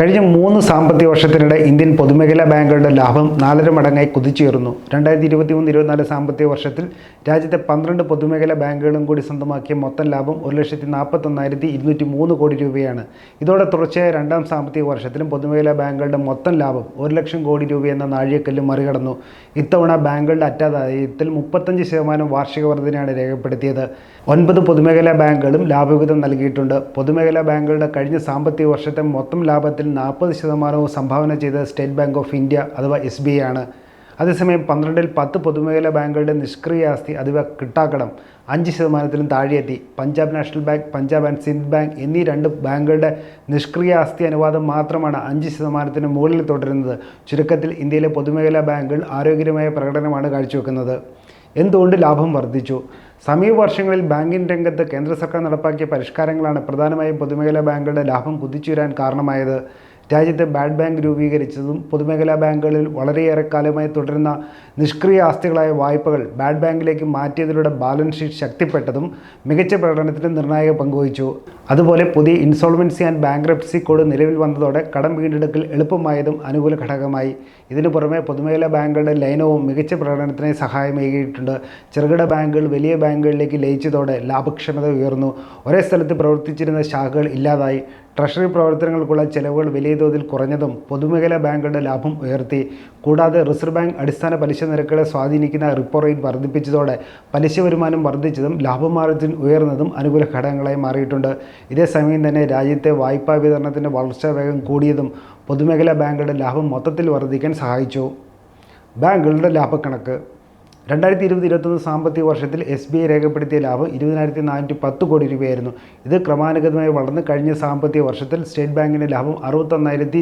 കഴിഞ്ഞ മൂന്ന് സാമ്പത്തിക വർഷത്തിനിടെ ഇന്ത്യൻ പൊതുമേഖലാ ബാങ്കുകളുടെ ലാഭം നാലര മടങ്ങായി കുതിച്ചുയർന്നു രണ്ടായിരത്തി ഇരുപത്തി മൂന്ന് ഇരുപത്തിനാല് സാമ്പത്തിക വർഷത്തിൽ രാജ്യത്തെ പന്ത്രണ്ട് പൊതുമേഖലാ ബാങ്കുകളും കൂടി സ്വന്തമാക്കിയ മൊത്തം ലാഭം ഒരു ലക്ഷത്തി നാൽപ്പത്തൊന്നായിരത്തി ഇരുന്നൂറ്റി മൂന്ന് കോടി രൂപയാണ്. ഇതോടെ തുടർച്ചയായ രണ്ടാം സാമ്പത്തിക വർഷത്തിലും പൊതുമേഖലാ ബാങ്കുകളുടെ മൊത്തം ലാഭം ഒരു ലക്ഷം കോടി രൂപയെന്ന നാഴികക്കല്ല് മറികടന്നു. ഇത്തവണ ബാങ്കുകളുടെ അറ്റാദായത്തിൽ മുപ്പത്തഞ്ച് ശതമാനം വാർഷിക വർധനയാണ് രേഖപ്പെടുത്തിയത്. ഒൻപത് പൊതുമേഖലാ ബാങ്കുകളും ലാഭവിഹിതം നൽകിയിട്ടുണ്ട്. പൊതുമേഖലാ ബാങ്കുകളുടെ കഴിഞ്ഞ സാമ്പത്തിക വർഷത്തെ മൊത്തം ലാഭത്തിൽ നാൽപ്പത് ശതമാനവും സംഭാവന ചെയ്ത സ്റ്റേറ്റ് ബാങ്ക് ഓഫ് ഇന്ത്യ അഥവാ എസ് ബി ഐ ആണ്. അതേസമയം പന്ത്രണ്ടിൽ പത്ത് പൊതുമേഖലാ ബാങ്കുകളുടെ നിഷ്ക്രിയ ആസ്തി അഥവാ കിട്ടാക്കടം അഞ്ച് ശതമാനത്തിലും താഴെയെത്തി. Punjab National Bank Punjab and Sindh Bank എന്നീ രണ്ട് ബാങ്കുകളുടെ നിഷ്ക്രിയ ആസ്തി അനുവാദം മാത്രമാണ് അഞ്ച് ശതമാനത്തിന് മുകളിൽ തുടരുന്നത്. ചുരുക്കത്തിൽ ഇന്ത്യയിലെ പൊതുമേഖലാ ബാങ്കുകൾ ആരോഗ്യകരമായ പ്രകടനമാണ് കാഴ്ചവെക്കുന്നത്. എന്തുകൊണ്ട് ലാഭം വർദ്ധിച്ചു? സമീപ വർഷങ്ങളിൽ ബാങ്കിംഗ് രംഗത്ത് കേന്ദ്ര സർക്കാർ നടപ്പാക്കിയ പരിഷ്കാരങ്ങളാണ് പ്രധാനമായും പൊതുമേഖലാ ബാങ്കുകളുടെ ലാഭം കുതിച്ചുയരാൻ കാരണമായത്. രാജ്യത്തെ ബാഡ് ബാങ്ക് രൂപീകരിച്ചതും പൊതുമേഖലാ ബാങ്കുകളിൽ വളരെയേറെ കാലമായി തുടരുന്ന നിഷ്ക്രിയ ആസ്തികളായ വായ്പകൾ ബാഡ് ബാങ്കിലേക്ക് മാറ്റിയതിലൂടെ ബാലൻസ് ഷീറ്റ് ശക്തിപ്പെട്ടതും മികച്ച പ്രകടനത്തിന് നിർണായക പങ്കുവഹിച്ചു അതുപോലെ പുതിയ ഇൻസോൾവൻസി ആൻഡ് ബാങ്ക്രപ്സി കോഡ് നിലവിൽ വന്നതോടെ കടം വീണ്ടെടുക്കൽ എളുപ്പമായതും അനുകൂല ഘടകമായി. ഇതിനു പുറമെ പൊതുമേഖലാ ബാങ്കുകളുടെ ലയനവും മികച്ച പ്രകടനത്തിന് സഹായമേകിയിട്ടുണ്ട് ചെറുകിട ബാങ്കുകൾ വലിയ ബാങ്കുകളിലേക്ക് ലയിച്ചതോടെ ലാഭക്ഷമത ഉയർന്നു. ഒരേ സ്ഥലത്ത് പ്രവർത്തിച്ചിരുന്ന ശാഖകൾ ഇല്ലാതായി. ട്രഷറി പ്രവർത്തനങ്ങൾക്കുള്ള ചെലവുകൾ വലിയ തോതിൽ കുറഞ്ഞതും പൊതുമേഖലാ ബാങ്കുകളുടെ ലാഭം ഉയർത്തി. കൂടാതെ റിസർവ് ബാങ്ക് അടിസ്ഥാന പലിശ നിരക്കുകളെ സ്വാധീനിക്കുന്ന റിപ്പോ റേറ്റ് വർദ്ധിപ്പിച്ചതോടെ പലിശ വരുമാനം വർദ്ധിച്ചതും ലാഭമാർജിൻ ഉയർന്നതും അനുകൂല ഘടകങ്ങളായി മാറിയിട്ടുണ്ട്. ഇതേ സമയം തന്നെ രാജ്യത്തെ വായ്പാ വിതരണത്തിന്റെ വളർച്ചാ വേഗം കൂടിയതും പൊതുമേഖലാ ബാങ്കുകളുടെ ലാഭം മൊത്തത്തിൽ വർദ്ധിക്കാൻ സഹായിച്ചു. ബാങ്കുകളുടെ ലാഭക്കണക്ക് രണ്ടായിരത്തി ഇരുപത് ഇരുപത്തൊന്ന് സാമ്പത്തിക വർഷത്തിൽ എസ് ബി ഐ രേഖപ്പെടുത്തിയ ലാഭം ഇരുപതിനായിരത്തി നാനൂറ്റി പത്ത് കോടി രൂപയായിരുന്നു. ഇത് ക്രമാനുഗതമായി വളർന്ന് കഴിഞ്ഞ സാമ്പത്തിക വർഷത്തിൽ സ്റ്റേറ്റ് ബാങ്കിന്റെ ലാഭം അറുപത്തൊന്നായിരത്തി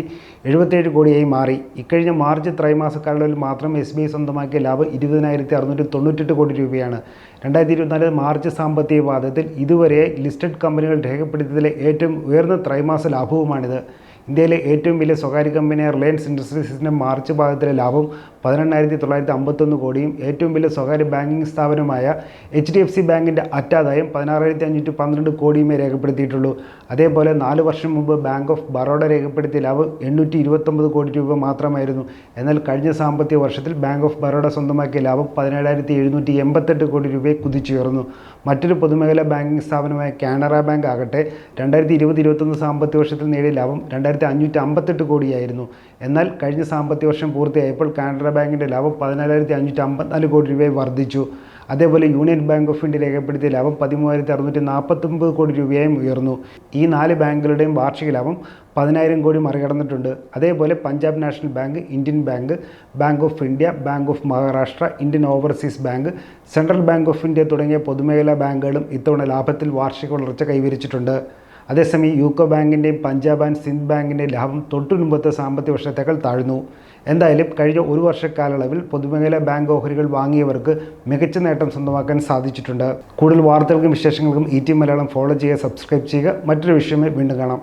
എഴുപത്തേഴ് കോടിയായി മാറി. ഇക്കഴിഞ്ഞ മാർച്ച് ത്രൈമാസ കാലയളവിൽ മാത്രം എസ് ബി ഐ സ്വന്തമാക്കിയ ലാഭം ഇരുപതിനായിരത്തി അറുന്നൂറ്റി തൊണ്ണൂറ്റെട്ട് കോടി രൂപയാണ്. രണ്ടായിരത്തി ഇരുപത്തിനാല് മാർച്ച് സാമ്പത്തിക പാദത്തിൽ ഇതുവരെ ലിസ്റ്റഡ് കമ്പനികൾ രേഖപ്പെടുത്തിയതിലെ ഏറ്റവും ഉയർന്ന ത്രൈമാസ ലാഭവുമാണിത്. ഇന്ത്യയിലെ ഏറ്റവും വലിയ സ്വകാര്യ കമ്പനിയായ റിലയൻസ് ഇൻഡസ്ട്രീസിന്റെ മാർച്ച് പാദത്തിലെ ലാഭം പതിനെണ്ണായിരത്തി തൊള്ളായിരത്തി അമ്പത്തൊന്ന് കോടിയും ഏറ്റവും വലിയ സ്വകാര്യ ബാങ്കിംഗ് സ്ഥാപനമായ എച്ച് ഡി എഫ് സി ബാങ്കിന്റെ അറ്റാദായം പതിനാറായിരത്തി അഞ്ഞൂറ്റി പന്ത്രണ്ട് കോടിയുമേ രേഖപ്പെടുത്തിയിട്ടുള്ളൂ. അതേപോലെ നാല് വർഷം മുമ്പ് ബാങ്ക് ഓഫ് ബറോഡ രേഖപ്പെടുത്തിയ ലാഭം എണ്ണൂറ്റി ഇരുപത്തൊമ്പത് കോടി രൂപ മാത്രമായിരുന്നു. എന്നാൽ കഴിഞ്ഞ സാമ്പത്തിക വർഷത്തിൽ ബാങ്ക് ഓഫ് ബറോഡ സ്വന്തമാക്കിയ ലാഭം പതിനേഴായിരത്തി എഴുന്നൂറ്റി എൺപത്തെട്ട് കോടി രൂപയെ കുതിച്ചുയർന്നു. മറ്റൊരു പൊതുമേഖലാ ബാങ്കിംഗ് സ്ഥാപനമായ കാനറ ബാങ്ക് ആകട്ടെ രണ്ടായിരത്തി ഇരുപത് ഇരുപത്തൊന്ന് സാമ്പത്തിക വർഷത്തിൽ നേടിയ ലാഭം രണ്ടായിരത്തി അഞ്ഞൂറ്റി അമ്പത്തെട്ട് കോടിയായിരുന്നു. എന്നാൽ കഴിഞ്ഞ സാമ്പത്തിക വർഷം പൂർത്തിയായപ്പോൾ കാനറ ബാങ്കിന്റെ ലാഭം പതിനാലായിരത്തി അഞ്ഞൂറ്റി അമ്പത്തിനാല് കോടി രൂപയായി വർദ്ധിച്ചു. അതേപോലെ യൂണിയൻ ബാങ്ക് ഓഫ് ഇന്ത്യ രേഖപ്പെടുത്തിയ ലാഭം പതിമൂവായിരത്തി അറുന്നൂറ്റി നാൽപ്പത്തൊമ്പത് കോടി രൂപയായും ഉയർന്നു. ഈ നാല് ബാങ്കുകളുടെയും വാർഷിക ലാഭം പതിനായിരം കോടി മറികടന്നിട്ടുണ്ട്. അതേപോലെ Punjab National Bank Indian Bank Bank of India Bank of Maharashtra Indian Overseas Bank Central Bank of India തുടങ്ങിയ പൊതുമേഖലാ ബാങ്കുകളും ഇത്തവണ ലാഭത്തിൽ വാർഷിക വളർച്ച കൈവരിച്ചിട്ടുണ്ട്. അതേസമയം യൂക്കോ ബാങ്കിന്റെയും പഞ്ചാബ് ആൻഡ് സിന്ധ് ബാങ്കിന്റെയും ലാഭം തൊട്ടുമുമ്പത്തെ സാമ്പത്തിക വർഷത്തേക്കാൾ താഴ്ന്നു. എന്തായാലും കഴിഞ്ഞ ഒരു വർഷക്കാലയളവിൽ പൊതുമേഖലാ ബാങ്ക് ഓഹരികൾ വാങ്ങിയവർക്ക് മികച്ച നേട്ടം സ്വന്തമാക്കാൻ സാധിച്ചിട്ടുണ്ട്. കൂടുതൽ വാർത്തകൾക്കും വിശേഷങ്ങൾക്കും ഇ ടി മലയാളം ഫോളോ ചെയ്യുക സബ്സ്ക്രൈബ് ചെയ്യുക. മറ്റൊരു വിഷയമേ വീണ്ടും കാണാം.